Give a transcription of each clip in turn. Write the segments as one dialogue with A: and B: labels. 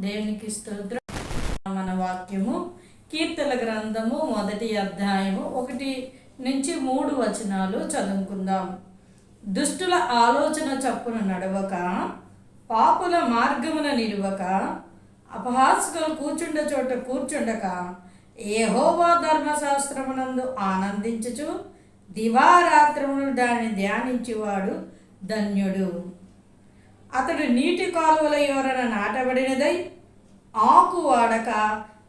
A: దేవునికి స్తోత్రం? మన వాక్యము కీర్తన గ్రంథము మొదటి అధ్యాయము ఒకటి నుంచి మూడు వచనాలు చదువుకుందాం. దుష్టుల ఆలోచన చప్పున నడవక పాపుల మార్గమున నిలువక అపహాసకులు కూర్చుండ చోట కూర్చుండక ఏహోవా ధర్మశాస్త్రమునందు ఆనందించుచు దివారాత్రమును దాన్ని ధ్యానించేవాడు ధన్యుడు. అతడు నీటి కాలువల ఎవరన నాటబడినదై ఆకు వాడక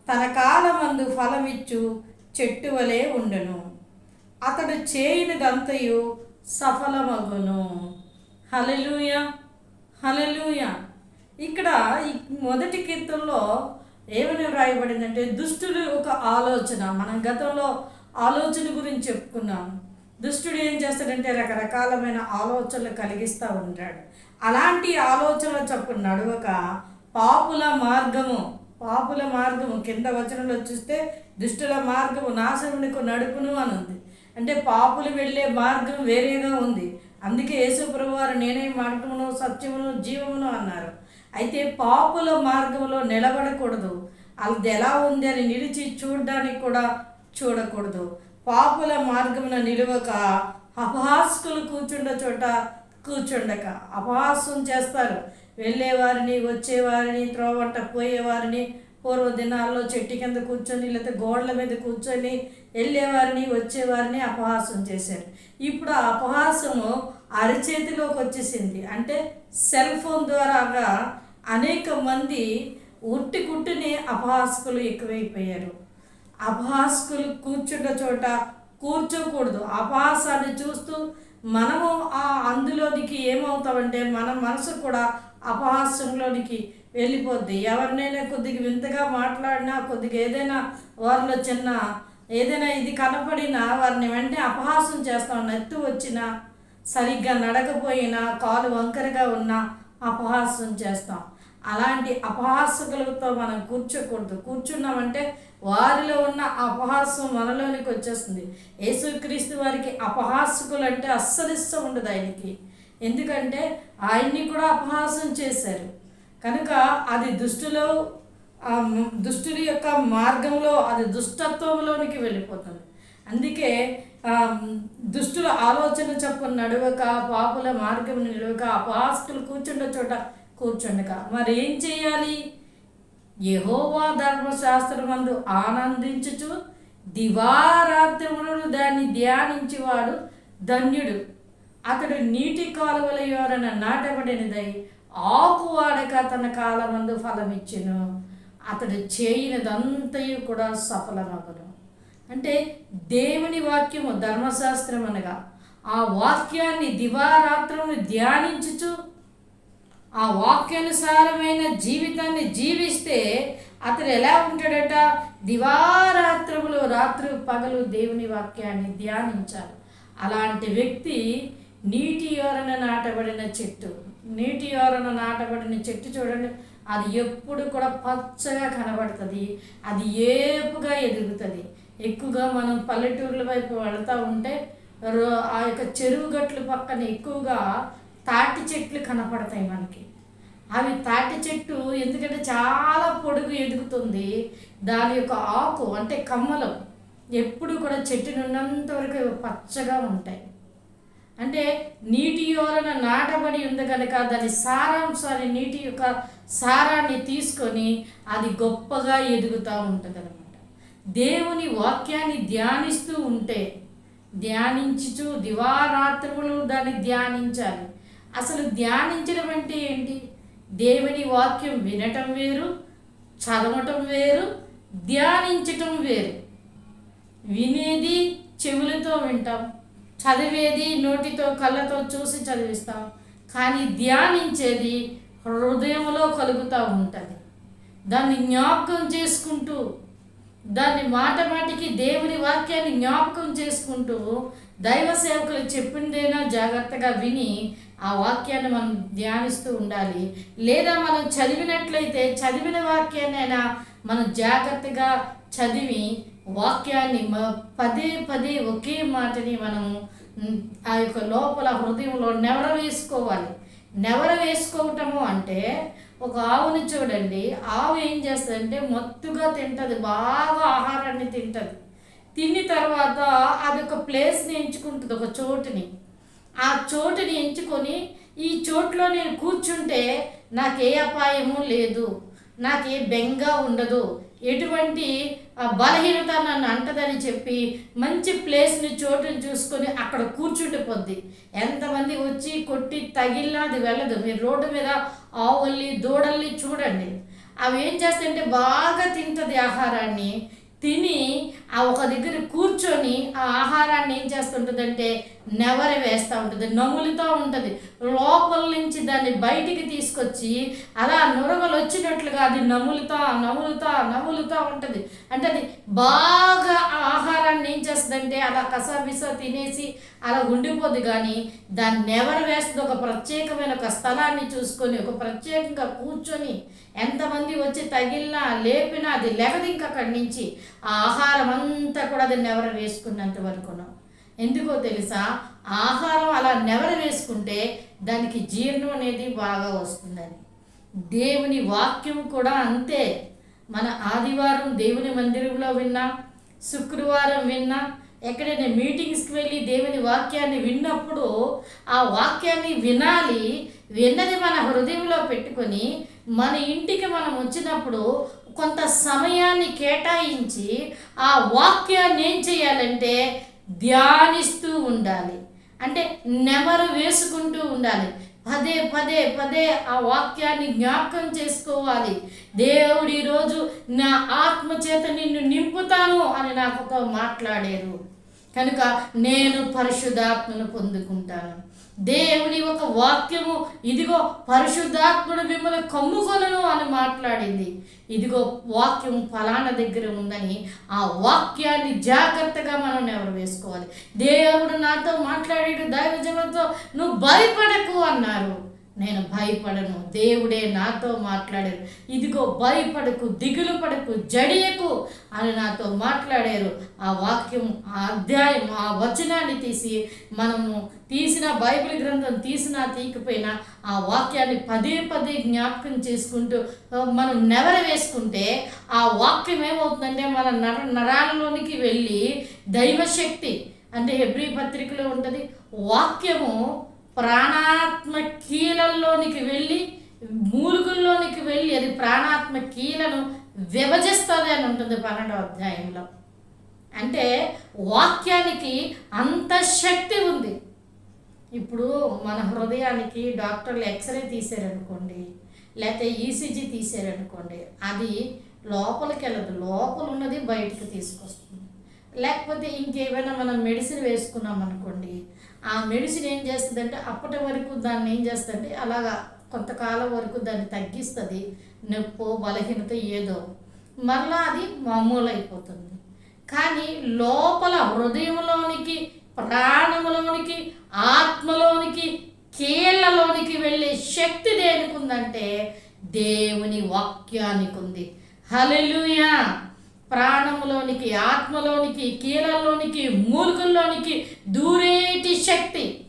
A: తన కాలమందు ఫలమిచ్చు చెట్టు వలె ఉండును. అతడు చేయినదంతయు సఫలమగును. హలెలూయ హలెలూయ ఇక్కడ ఈ మొదటి కీర్తనలో ఏమని వ్రాయబడిందంటే దుష్టుడు ఒక ఆలోచన. మనం గతంలో ఆలోచన గురించి చెప్పుకున్నాం. దుష్టుడు ఏం చేస్తాడంటే రకరకాలమైన ఆలోచనలు కలిగిస్తూ ఉంటాడు. అలాంటి ఆలోచన చొప్పు నడవక పాపుల మార్గము పాపుల మార్గము కింద వచనంలో చూస్తే దుష్టుల మార్గము నాశనమునకు నడుపును అని ఉంది అంటే పాపులు వెళ్ళే మార్గం వేరేగా ఉంది. అందుకే యేసుప్రభు వారు నేనే మార్గమును సత్యమును జీవమును అన్నారు. అయితే పాపుల మార్గంలో నిలబడకూడదు. అది ఎలా ఉంది అని నిలిచి చూడడానికి కూడా చూడకూడదు. పాపుల మార్గమున నిలువక అపహాస్కులు కూర్చుండ చోట కూర్చుండక అపహాస్యం చేస్తారు. వెళ్ళేవారిని వచ్చేవారిని త్రోవంట పోయేవారిని పూర్వ దినాల్లో చెట్టు కింద కూర్చొని లేకపోతే గోడల మీద కూర్చొని వెళ్ళేవారిని వచ్చేవారిని అపహాసం చేశారు. ఇప్పుడు ఆ అపహాసము అరచేతిలోకి వచ్చేసింది. అంటే సెల్ ఫోన్ ద్వారాగా అనేక మంది ఉట్టి కుట్టిని అపహాసకులు ఎక్కువైపోయారు. అపహాసకులు కూర్చున్న చోట కూర్చోకూడదు. అపహాసాన్ని చూస్తూ మనము ఆ అందులోనికి ఏమవుతామంటే మన మనసు కూడా అపహాస్యంలోనికి వెళ్ళిపోద్ది. ఎవరినైనా కొద్దిగా వింతగా మాట్లాడినా కొద్దిగా ఏదైనా వారిలో చిన్న ఏదైనా ఇది కనపడినా వారిని వెంటనే అపహాసం చేస్తాం నెత్తు వచ్చినా సరిగ్గా నడకపోయినా కాలు వంకరగా ఉన్నా అపహాసం చేస్తాం. అలాంటి అపహాసకులతో మనం కూర్చోకూడదు. కూర్చున్నామంటే వారిలో ఉన్న అపహాసం మనలోనికి వచ్చేస్తుంది. యేసుక్రీస్తు వారికి అపహాసకులు అంటే అస్సలు ఇష్టం ఉండదు ఆయనకి. ఎందుకంటే ఆయన్ని కూడా అపహాసం చేశారు. కనుక అది దుష్టులో దుష్టుడి యొక్క మార్గంలో అది దుష్టత్వంలోనికి వెళ్ళిపోతుంది. అందుకే దుష్టుల ఆలోచన చొప్పున నడవక పాపుల మార్గం నిలవక అపహాస్కులు కూర్చుండ చోట కూర్చుండక. మరి ఏం చేయాలి? యహోవా ధర్మశాస్త్రమందు ఆనందించుచు దివారాత్రములను దాన్ని ధ్యానించేవాడు ధన్యుడు. అతడు నీటి కాలువల యోరన నాటబడినదై ఆకు వాడక తన కాలమందు ఫలమిచ్చును. అతడు చేయినదంతయు కూడా సఫలమగును. అంటే దేవుని వాక్యము ధర్మశాస్త్రం అనగా ఆ వాక్యాన్ని దివారాత్రమును ధ్యానించుచు ఆ వాక్యానుసారమైన జీవితాన్ని జీవిస్తే అతడు ఎలా ఉంటాడట? దివారాత్రములు రాత్రి పగలు దేవుని వాక్యాన్ని ధ్యానించాలి. అలాంటి వ్యక్తి నీటి ఓరణ నాటబడిన చెట్టు. నీటి ఓరణ నాటబడిన చెట్టు చూడండి. అది ఎప్పుడు కూడా పచ్చగా కనబడుతుంది. అది ఏపుగా ఎదుగుతుంది. ఎక్కువగా మనం పల్లెటూర్ల వైపు వెళతా ఉంటే రో- ఆ యొక్క చెరువు గట్లు పక్కన ఎక్కువగా తాటి చెట్లు కనపడతాయి మనకి. అవి తాటి చెట్టు ఎందుకంటే చాలా పొడుగు ఎదుగుతుంది. దాని యొక్క ఆకు అంటే కమ్మలు ఎప్పుడు కూడా చెట్టు ఉన్నంత వరకు పచ్చగా ఉంటాయి. అంటే నీటి యోలన నాటబడి ఉంది కనుక దాని సారాంశాన్ని నీటి యొక్క సారాన్ని తీసుకొని అది గొప్పగా ఎదుగుతూ ఉంటుంది అనమాట దేవుని వాక్యాన్ని ధ్యానిస్తూ ఉంటే ధ్యానించుచు దివారాత్రములు దాన్ని ధ్యానించాలి. అసలు ధ్యానించడం అంటే ఏంటి? దేవుని వాక్యం వినటం వేరు చదవటం వేరు ధ్యానించటం వేరు. వినేది చెవులతో వింటాం చదివేది నోటితో కళ్ళతో చూసి చదివిస్తాం కానీ ధ్యానించేది హృదయంలో కలుగుతూ ఉంటుంది. దాన్ని జ్ఞాపకం చేసుకుంటూ దాన్ని మాట మాటికి దేవుని వాక్యాన్ని జ్ఞాపకం చేసుకుంటూ దైవ సేవకులు చెప్పిందేనా జాగ్రత్తగా విని ఆ వాక్యాన్ని మనం ధ్యానిస్తూ ఉండాలి. లేదా మనం చదివినట్లయితే చదివిన వాక్యాన్నైనా మనం జాగ్రత్తగా చదివి వాక్యాన్ని పదే పదే ఒకే మాటని మనము ఆ యొక్క లోపల హృదయంలో నెవర వేసుకోవాలి. నెవర వేసుకోవటము అంటే ఒక ఆవుని చూడండి. ఆవు ఏం చేస్తుందంటే మత్తుగా తింటుంది బాగా ఆహారాన్ని తింటుంది. తిని తర్వాత అది ఒక ప్లేస్ని ఎంచుకుంటుంది ఒక చోటుని. ఆ చోటుని ఎంచుకొని ఈ చోట్లో నేను కూర్చుంటే నాకే అపాయము లేదు. నాకే బెంగ ఉండదు. ఎటువంటి ఆ, బలహీనత నన్ను అంటదని చెప్పి మంచి ప్లేస్ని చోటుని చూసుకొని అక్కడ కూర్చుండిపోద్ది ఎంతమంది వచ్చి కొట్టి తగిలినా అది వెళ్ళదు. మీరు రోడ్డు మీద ఆవుల్ని దూడల్ని చూడండి. అవి ఏం చేస్తాయంటే బాగా తింటుంది ఆహారాన్ని. తిని ఆ ఒక దగ్గర కూర్చొని ఆ ఆహారాన్ని ఏం చేస్తుంటుందంటే నెవరి వేస్తూ ఉంటుంది నములుతూ ఉంటుంది. లోపల నుంచి దాన్ని బయటికి తీసుకొచ్చి అలా నురగలు వచ్చినట్లుగా అది నములుతా నములుతా నములుతా ఉంటుంది. అంటే అది బాగా ఆ ఆహారాన్ని ఏం చేస్తుందంటే అలా కసాబిసా తినేసి అలా ఉండిపోద్ది కానీ దాన్ని నెవర వేస్తుంది. ఒక ప్రత్యేకమైన ఒక స్థలాన్ని చూసుకొని ఒక ప్రత్యేకంగా కూర్చొని ఎంతమంది వచ్చి తగిలినా లేపినా అది లెగది ఇంక అక్కడి నుంచి. ఆ ఆహారం అంతా కూడా అది నెవరు వేసుకున్నంత వరకును. ఎందుకో తెలుసా? ఆహారం అలా నెవర వేసుకుంటే దానికి జీర్ణం అనేది బాగా వస్తుందని. దేవుని వాక్యం కూడా అంతే. మన ఆదివారం దేవుని మందిరంలో విన్నా శుక్రవారం విన్నా ఎక్కడైనా మీటింగ్స్కి వెళ్ళి దేవుని వాక్యాన్ని విన్నప్పుడు ఆ వాక్యాన్ని వినాలి విన్నది మన హృదయంలో పెట్టుకొని మన ఇంటికి మనం వచ్చినప్పుడు కొంత సమయాన్ని కేటాయించి ఆ వాక్యాన్ని ఏం చేయాలంటే ధ్యానిస్తూ ఉండాలి. అంటే నెమరు వేసుకుంటూ ఉండాలి. పదే పదే పదే ఆ వాక్యాన్ని జ్ఞాపకం చేసుకోవాలి. దేవుడు ఈరోజు నా ఆత్మ చేత నిన్ను నింపుతాను అని నాకుతో మాట్లాడారు. కనుక నేను పరిశుద్ధాత్మను పొందుకుంటాను. దేవుని ఒక వాక్యము ఇదిగో పరిశుద్ధాత్ముడు మిమ్మల్ని కమ్ముకొనను అని మాట్లాడింది. ఇదిగో వాక్యం ఫలానా దగ్గర ఉందని ఆ వాక్యాన్ని జాగ్రత్తగా మనం ఎవరు వేసుకోవాలి? దేవుడు నాతో మాట్లాడాడు దైవజనంతో నువ్వు భయపడకు అన్నారు. నేను భయపడను. దేవుడే నాతో మాట్లాడారు. ఇదిగో భయపడకు దిగులు పడకు జడియకు అని నాతో మాట్లాడారు. ఆ వాక్యం ఆ అధ్యాయం ఆ వచనాన్ని తీసి మనము తీసిన బైబిల్ గ్రంథం తీసినా తీయకపోయినా ఆ వాక్యాన్ని పదే పదే జ్ఞాపకం చేసుకుంటూ మనం నెవర వేసుకుంటే ఆ వాక్యం ఏమవుతుందంటే మన నర నరాలలోనికి వెళ్ళి దైవశక్తి అంటే హెబ్రీ పత్రికలో ఉంటుంది. వాక్యము ప్రాణాత్మ కీలల్లోనికి వెళ్ళి మూలుగుల్లోనికి వెళ్ళి అది ప్రాణాత్మ కీలను విభజిస్తుంది అని ఉంటుంది పన్నెండవ అధ్యాయంలో. అంటే వాక్యానికి అంత శక్తి ఉంది. ఇప్పుడు మన హృదయానికి డాక్టర్లు ఎక్స్రే తీసారనుకోండి లేకపోతే ఈసీజీ తీసారనుకోండి అది లోపలికి వెళ్ళదు లోపల ఉన్నది బయటికి తీసుకొస్తుంది. లేకపోతే ఇంకేమైనా మనం మెడిసిన్ వేసుకున్నాం అనుకోండి ఆ మెడిసిన్ ఏం చేస్తుందంటే అప్పటి వరకు దాన్ని ఏం చేస్తుందంటే అలాగా కొంతకాలం వరకు దాన్ని తగ్గిస్తుంది. నొప్పో బలహీనత ఏదో. మరలా అది మామూలు అయిపోతుంది కానీ లోపల హృదయంలోనికి ప్రాణంలోనికి ఆత్మలోనికి కీళ్ళలోనికి వెళ్ళే శక్తి దేనికి ఉందంటే దేవుని వాక్యానికి ఉంది హలెలుయా ప్రాణంలోనికి ఆత్మలోనికి కీలల్లోనికి మూలుగుల్లోనికి దూరేటి శక్తి.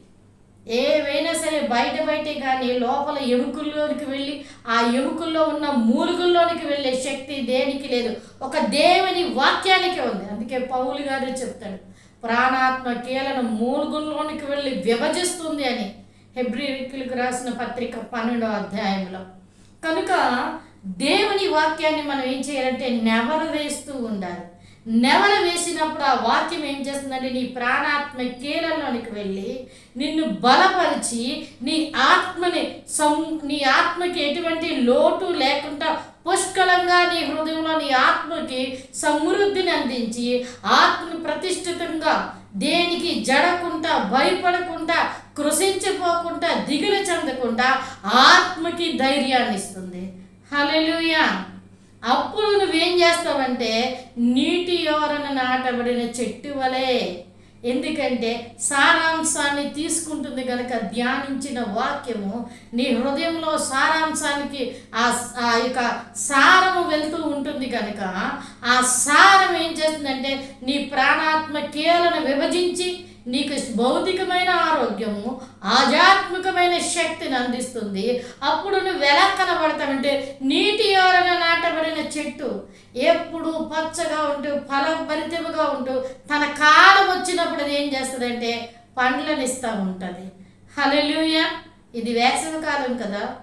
A: ఏవైనా సరే బయట బయటే కానీ లోపల ఎముకల్లోనికి వెళ్ళి ఆ ఎముకల్లో ఉన్న మూలుగుల్లోనికి వెళ్ళే శక్తి దేనికి లేదు. ఒక దేవుని వాక్యానికే ఉంది. అందుకే పౌలు గారు చెప్తాడు ప్రాణాత్మ కీలను మూలుగుల్లోనికి వెళ్ళి విభజిస్తుంది అని. హెబ్రికులకు రాసిన పత్రిక పన్నెండో అధ్యాయంలో. కనుక దేవుని వాక్యాన్ని మనం ఏం చేయాలంటే నెవర వేస్తూ ఉండాలి. నెవర వేసినప్పుడు ఆ వాక్యం ఏం చేస్తుందంటే నీ ప్రాణాత్మ కీలలోనికి వెళ్ళి నిన్ను బలపరిచి నీ ఆత్మని సం నీ ఆత్మకి ఎటువంటి లోటు లేకుండా పుష్కలంగా నీ హృదయంలో నీ ఆత్మకి సమృద్ధిని అందించి ఆత్మని ప్రతిష్ఠితంగా దేనికి జడకుండా భయపడకుండా కృషించిపోకుండా దిగులు చెందకుండా ఆత్మకి ధైర్యాన్ని ఇస్తుంది. హలెలుయా అప్పుడు నువ్వేం చేస్తావంటే నీటి యోరన నాటబడిన చెట్టు వలె. ఎందుకంటే సారాంశాన్ని తీసుకుంటుంది కనుక ధ్యానించిన వాక్యము నీ హృదయంలో సారాంశానికి ఆ ఆ యొక్క సారము వెళ్తూ ఉంటుంది కనుక ఆ సారం ఏం చేస్తుందంటే నీ ప్రాణాత్మ కేలను విభజించి నీకు భౌతికమైన ఆరోగ్యము ఆధ్యాత్మికమైన శక్తిని అందిస్తుంది. అప్పుడు నువ్వు ఎలా కనబడతావంటే నీటి ఎవరన నాటబడిన చెట్టు. ఎప్పుడు పచ్చగా ఉంటూ ఫలభరితముగా ఉంటూ తన కాలం వచ్చినప్పుడు అది ఏం చేస్తుందంటే పండ్లను ఇస్తూ ఉంటుంది. హలెలుయ ఇది వేసవి కాలం కదా.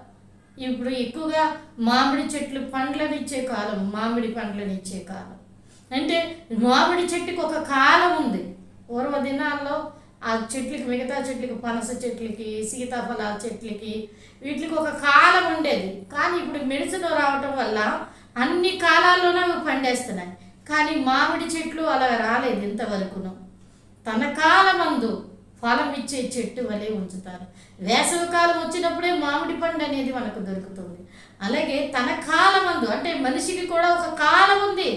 A: ఇప్పుడు ఎక్కువగా మామిడి చెట్లు పండ్లను ఇచ్చే కాలం మామిడి పండ్లను ఇచ్చే కాలం. అంటే మామిడి చెట్టుకి ఒక కాలం ఉంది. పూర్వ దినాల్లో ఆ చెట్లకి మిగతా చెట్లకి పనస చెట్లకి సీతాఫల చెట్లకి వీటికి ఒక కాలం ఉండేది. కానీ ఇప్పుడు మెడిసిన్ రావటం వల్ల అన్ని కాలాల్లోనూ అవి పండేస్తున్నాయి. కానీ మామిడి చెట్లు అలా రాలేదు ఇంతవరకును. తన కాలమందు ఫలం ఇచ్చే చెట్టు వలె ఉంచుతారు. వేసవి కాలం వచ్చినప్పుడే మామిడి పండు అనేది మనకు దొరుకుతుంది. అలాగే తన కాలమందు అంటే మనిషికి కూడా ఒక కాలం ఉంది.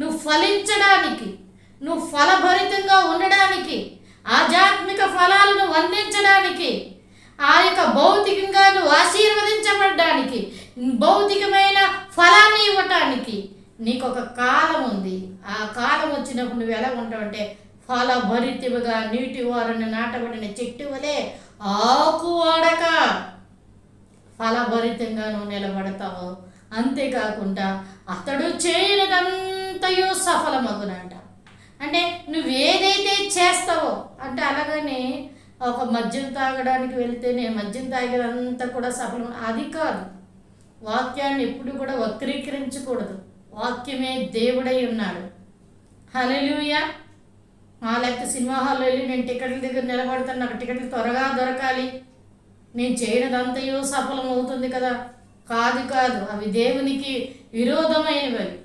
A: నువ్వు ఫలించడానికి నువ్వు ఫలభరితంగా ఉండడానికి ఆధ్యాత్మిక ఫలాలను అందించడానికి ఆ యొక్క భౌతికంగా నువ్వు ఆశీర్వదించబడడానికి భౌతికమైన ఫలాన్ని ఇవ్వటానికి నీకు ఒక కాలం ఉంది. ఆ కాలం వచ్చినప్పుడు నువ్వు ఎలా ఉంటావంటే ఫలభరితముగా నీటి వారిని నాటబడిన చెట్టు వలె ఆకు వాడక ఫలభరితంగా నువ్వు నిలబడతావు. అంతేకాకుండా అతడు చేయనిదంతయో సఫలమగునంట. అంటే నువ్వు ఏదైతే చేస్తావో అంటే అలాగని ఒక మద్యం తాగడానికి వెళితే నేను మద్యం తాగేదంతా కూడా సఫలం. అది కాదు. వాక్యాన్ని ఎప్పుడు కూడా వక్రీకరించకూడదు. వాక్యమే దేవుడై ఉన్నాడు. హలలుయ మా లేకపోతే సినిమా హాల్లో వెళ్ళి నేను టికెట్ల దగ్గర నిలబడతాను. నాకు టికెట్లు త్వరగా దొరకాలి. నేను చేయనదంతయో సఫలం అవుతుంది కదా. కాదు కాదు. అవి దేవునికి విరోధమైనవి.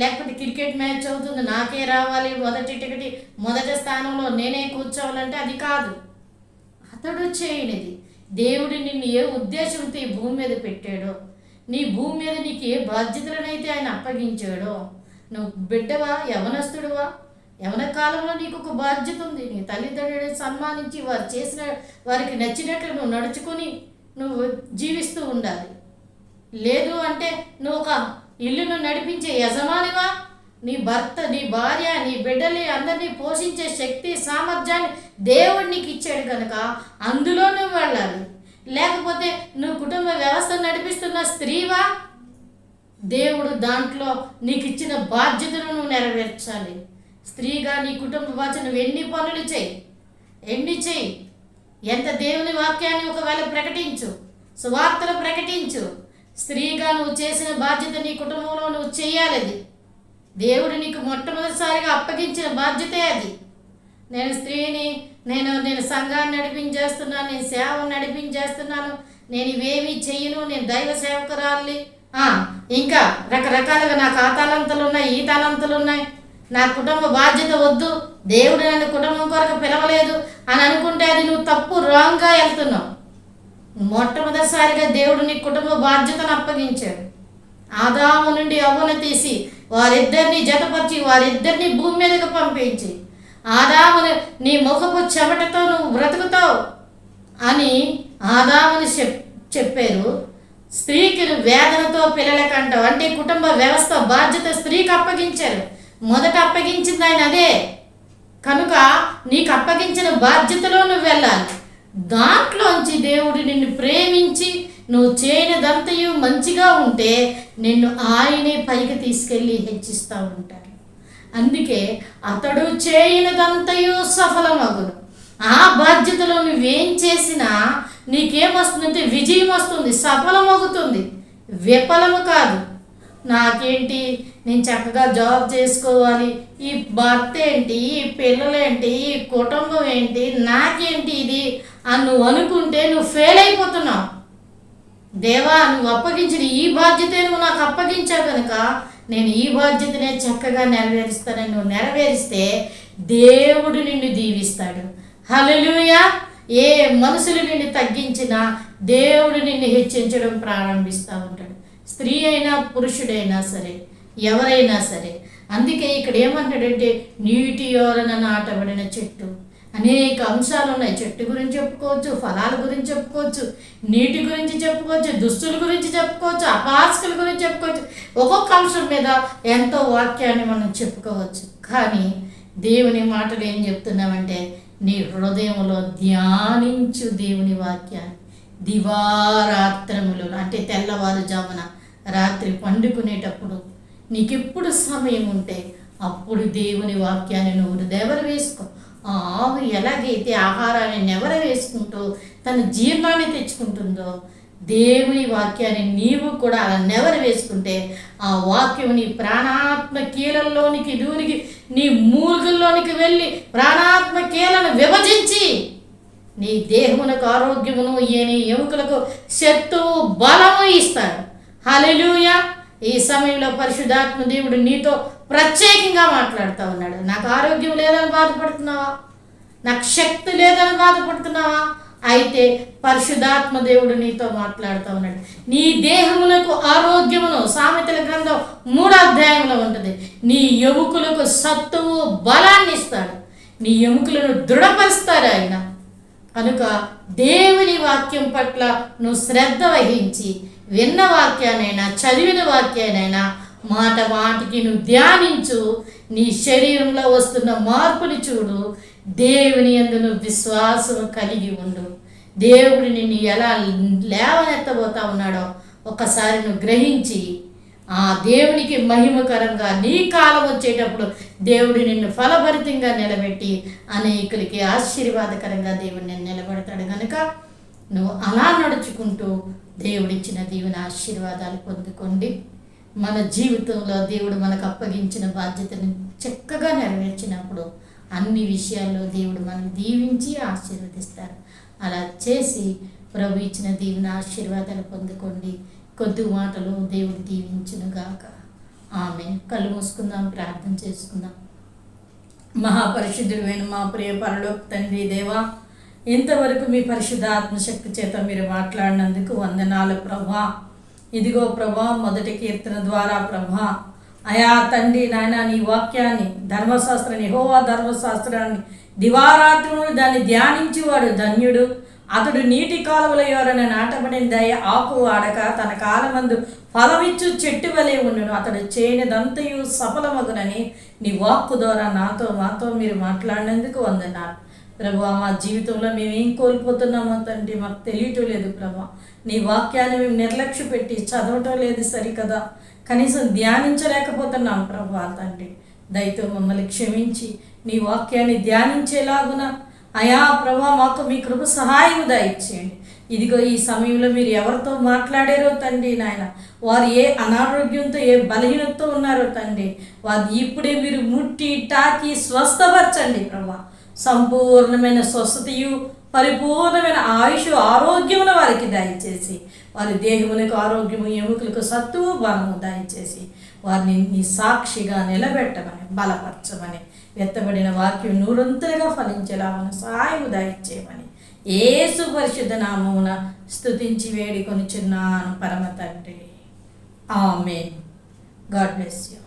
A: లేకపోతే క్రికెట్ మ్యాచ్ అవుతుంది నాకే రావాలి మొదటి టికెట్ మొదటి స్థానంలో నేనే కూర్చోవాలంటే అది కాదు. అతడు చేయనిది. దేవుడు నిన్ను ఏ ఉద్దేశంతో ఈ భూమి మీద పెట్టాడో నీ భూమి మీద నీకు ఏ బాధ్యతలనైతే ఆయన అప్పగించాడో నువ్వు బిడ్డవా యవనస్తుడువా? యవన కాలంలో నీకు ఒక బాధ్యత ఉంది. నీ తల్లిదండ్రులను సన్మానించి వారు చేసిన వారికి నచ్చినట్లు నువ్వు నడుచుకొని నువ్వు జీవిస్తూ ఉండాలి. లేదు అంటే నువ్వు ఒక ఇల్లును నడిపించే యజమానివా? నీ భర్త నీ భార్య నీ బిడ్డని అందరినీ పోషించే శక్తి సామర్థ్యాన్ని దేవుడు నీకు ఇచ్చాడు కనుక అందులో నువ్వు వెళ్ళాలి. లేకపోతే నువ్వు కుటుంబ వ్యవస్థ నడిపిస్తున్న స్త్రీవా? దేవుడు దాంట్లో నీకు ఇచ్చిన బాధ్యతను నువ్వు నెరవేర్చాలి. స్త్రీగా నీ కుటుంబ బాధ్యత నువ్వు ఎన్ని పనులు చేయి? ఎన్ని చేయి? ఎంత దేవుని వాక్యాన్ని ఒకవేళ ప్రకటించు సువార్తలు ప్రకటించు స్త్రీగా నువ్వు చేసిన బాధ్యత నీ కుటుంబంలో నువ్వు చేయాలి అది. దేవుడు నీకు మొట్టమొదటిసారిగా అప్పగించిన బాధ్యతే అది. నేను స్త్రీని నేను నేను సంఘాన్ని నడిపించేస్తున్నాను నేను సేవను నడిపించేస్తున్నాను నేను ఇవేమీ చెయ్యను నేను దైవ సేవకురాలి ఇంకా రకరకాలుగా నాకు ఆ ఉన్నాయి ఈ తలంతులు ఉన్నాయి. నా కుటుంబ బాధ్యత వద్దు. దేవుడు నన్ను కుటుంబం కొరకు పిలవలేదు అని అనుకుంటే అది నువ్వు తప్పు రాంగ్గా వెళ్తున్నావు. మొట్టమొదటిసారిగా దేవుడు నీ కుటుంబ బాధ్యతను అప్పగించాడు. ఆదాము నుండి అవ్వను తీసి వారిద్దరిని జతపరిచి వారిద్దరిని భూమి మీదకు పంపించి ఆదామును నీ ముఖపు చెమటతో నువ్వు బ్రతుకుతావు అని ఆదాముని చెప్ చెప్పారు. స్త్రీకి వేదనతో పిల్లల కంటావు అంటే కుటుంబ వ్యవస్థ బాధ్యత స్త్రీకి అప్పగించారు. మొదట అప్పగించింది ఆయన అదే. కనుక నీకు అప్పగించిన బాధ్యతలో నువ్వు వెళ్ళాలి. దాంట్లోంచి దేవుడు నిన్ను ప్రేమించి నువ్వు చేయనిదంతయు మంచిగా ఉంటే నిన్ను ఆయనే పైకి తీసుకెళ్ళి హెచ్చిస్తూ ఉంటాడు. అందుకే అతడు చేయనిదంతయు సఫలమగును. ఆ బాధ్యతలో నువ్వేం చేసినా నీకేమొస్తుందంటే విజయం వస్తుంది సఫలమవుతుంది విఫలము కాదు. నాకేంటి? నేను చక్కగా జాబ్ చేసుకోవాలి. ఈ భర్త ఏంటి? ఈ పిల్లలేంటి ఈ కుటుంబం ఏంటి? నాకేంటి ఇది? అని నువ్వు అనుకుంటే నువ్వు ఫెయిల్ అయిపోతున్నావు. దేవా నువ్వు అప్పగించిన ఈ బాధ్యతే నువ్వు నాకు అప్పగించావు కనుక నేను ఈ బాధ్యతనే చక్కగా నెరవేరుస్తానని నువ్వు నెరవేరిస్తే దేవుడు నిన్ను దీవిస్తాడు. హలలుయా ఏ మనుషులు నిన్ను తగ్గించినా దేవుడు నిన్ను హెచ్చించడం ప్రారంభిస్తూ ఉంటాడు. స్త్రీ అయినా పురుషుడైనా సరే. ఎవరైనా సరే. అందుకే ఇక్కడ ఏమంటాడంటే నీటి యోరన నాటబడిన చెట్టు. అనేక అంశాలు ఉన్నాయి. చెట్టు గురించి చెప్పుకోవచ్చు ఫలాల గురించి చెప్పుకోవచ్చు నీటి గురించి చెప్పుకోవచ్చు దుస్తుల గురించి చెప్పుకోవచ్చు అపాస్కుల గురించి చెప్పుకోవచ్చు. ఒక్కొక్క అంశం మీద ఎంతో వాక్యాన్ని మనం చెప్పుకోవచ్చు. కానీ దేవుని మాటలు ఏం చెప్తున్నామంటే నీ హృదయంలో ధ్యానించు దేవుని వాక్యాన్ని. దివారాత్రములు అంటే తెల్లవారుజామున రాత్రి పండుకునేటప్పుడు నీకెప్పుడు సమయం ఉంటే అప్పుడు దేవుని వాక్యాన్ని నువ్వు నెవరు వేసుకో. ఆ ఆవు ఎలాగైతే ఆహారాన్ని నెవర వేసుకుంటూ తన జీర్ణాన్ని తెచ్చుకుంటుందో దేవుని వాక్యాన్ని నీవు కూడా అలా నెవరు వేసుకుంటే ఆ వాక్యం నీ ప్రాణాత్మ కీలల్లోనికి దూరికి నీ మూలుగుల్లోనికి వెళ్ళి ప్రాణాత్మ కీలను విభజించి నీ దేహమునకు ఆరోగ్యమును ఈ నీ ఎముకలకు శత్రువు బలము ఇస్తాడు. హలెలుయా ఈ సమయంలో పరిశుద్ధాత్మ దేవుడు నీతో ప్రత్యేకంగా మాట్లాడుతూ ఉన్నాడు. నాకు ఆరోగ్యం లేదని బాధపడుతున్నావా? నాకు శక్తి లేదని బాధపడుతున్నావా? అయితే పరిశుధాత్మ దేవుడు నీతో మాట్లాడుతూ ఉన్నాడు. నీ దేహములకు ఆరోగ్యమును సామెతల గ్రంథం మూడో అధ్యాయంలో ఉంటుంది. నీ ఎముకలకు సత్తువు బలాన్ని ఇస్తాడు. నీ ఎముకలను దృఢపరుస్తాడు ఆయన. కనుక దేవుని వాక్యం పట్ల నువ్వు శ్రద్ధ వహించి విన్న వాక్యానైనా చదివిన వాక్యానైనా మాట మాటికి నువ్వు ధ్యానించు. నీ శరీరంలో వస్తున్న మార్పుని చూడు. దేవుని అందును విశ్వాసం కలిగి ఉండు. దేవుడు నిన్ను ఎలా లేవనెత్తబోతా ఉన్నాడో ఒకసారి నువ్వు గ్రహించి ఆ దేవునికి మహిమకరంగా నీ కాలం వచ్చేటప్పుడు దేవుడు నిన్ను ఫలభరితంగా నిలబెట్టి అనేకులకి ఆశీర్వాదకరంగా దేవుడు నిన్ను నిలబెడతాడు కనుక నువ్వు అలా నడుచుకుంటూ దేవుడిచ్చిన దేవుని ఆశీర్వాదాలు పొందుకోండి. మన జీవితంలో దేవుడు మనకు అప్పగించిన బాధ్యతను చక్కగా నెరవేర్చినప్పుడు అన్ని విషయాల్లో దేవుడు మనం దీవించి ఆశీర్వదిస్తారు. అలా చేసి ప్రభు ఇచ్చిన దేవుని ఆశీర్వాదాలు పొందుకోండి. కొద్ది మాటలు దేవుడు దీవించునుగాక ఆమె కళ్ళు మూసుకుందాం ప్రార్థన చేసుకుందాం. మహాపరిశుద్ధుడైన మా ప్రియ పరలోక తండ్రి దేవా ఇంతవరకు మీ పరిశుద్ధ ఆత్మశక్తి చేత మీరు మాట్లాడినందుకు వందనాలు ప్రభా. ఇదిగో ప్రభా మొదటి కీర్తన ద్వారా ప్రభా. అయా తండ్రి నాయన నీ వాక్యాన్ని ధర్మశాస్త్రాన్ని హోవా ధర్మశాస్త్రాన్ని దివారాత్రుడు దాన్ని ధ్యానించేవాడు ధన్యుడు. అతడు నీటి కాలువల ఎవరైనా నాటబడిన దయ ఆకు ఆడక తన కాలమందు ఫలమిచ్చు చెట్టు వలె ఉండును. అతడు చేయనిదంతయు సఫలమగునని నీ వాక్కు ద్వారా నాతో మాతో మీరు మాట్లాడినందుకు వందనాలు. ప్రభు మా జీవితంలో మేము ఏం కోల్పోతున్నామో తండ్రి మాకు తెలియటం లేదు ప్రభా. నీ వాక్యాన్ని మేము నిర్లక్ష్య పెట్టి చదవటం లేదు సరికదా. కనీసం ధ్యానించలేకపోతున్నాం ప్రభా తండ్రి. దయతో మమ్మల్ని క్షమించి నీ వాక్యాన్ని ధ్యానించేలాగున అయా ప్రభా మాకు మీ కృప సహాయం దయచేయండి. ఇదిగో ఈ సమయంలో మీరు ఎవరితో మాట్లాడారో తండ్రి నాయన వారు ఏ అనారోగ్యంతో ఏ బలహీనతతో ఉన్నారో తండ్రి వారు ఇప్పుడే మీరు ముట్టి టాకి స్వస్థపరచండి ప్రభా. సంపూర్ణమైన స్వస్థతయు పరిపూర్ణమైన ఆయుష్ ఆరోగ్యమును వారికి దయచేసి. వారి దేహములకు ఆరోగ్యము ఎముకలకు సత్తువు బలము దయచేసి. వారిని నీ సాక్షిగా నిలబెట్టమని బలపరచమని ఎత్తబడిన వాక్యం నూరంతులుగా ఫలించేలాగా సహాయం దయచేయమని. ఏసు పరిశుద్ధ నామమున స్థుతించి వేడుకొని చిన్నాను పరమ తండ్రి. ఆమె గాడ్ బ్లెస్ యూ.